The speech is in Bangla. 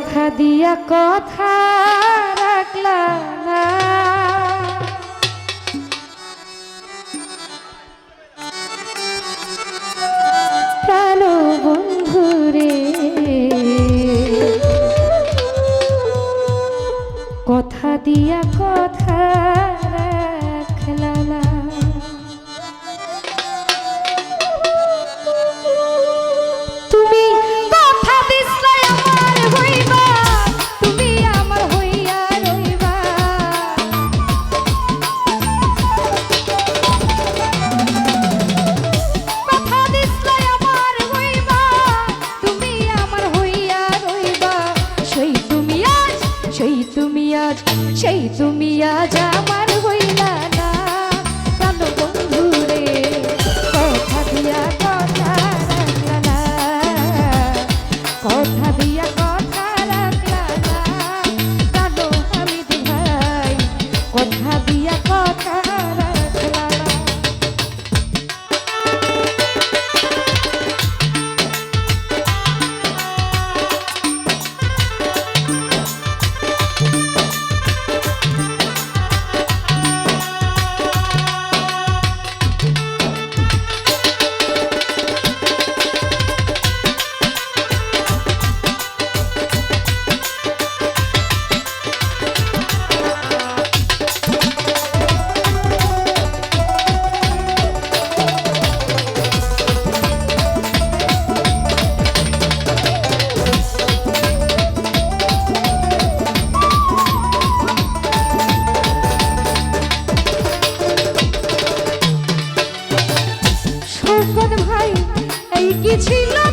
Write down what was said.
কথা দিয়া কথা রাখলা না। প্রাণ বন্ধুরে কথা দিয়া কথা আজ সেই তুমি আজ আমার হয়ে কি ছিল?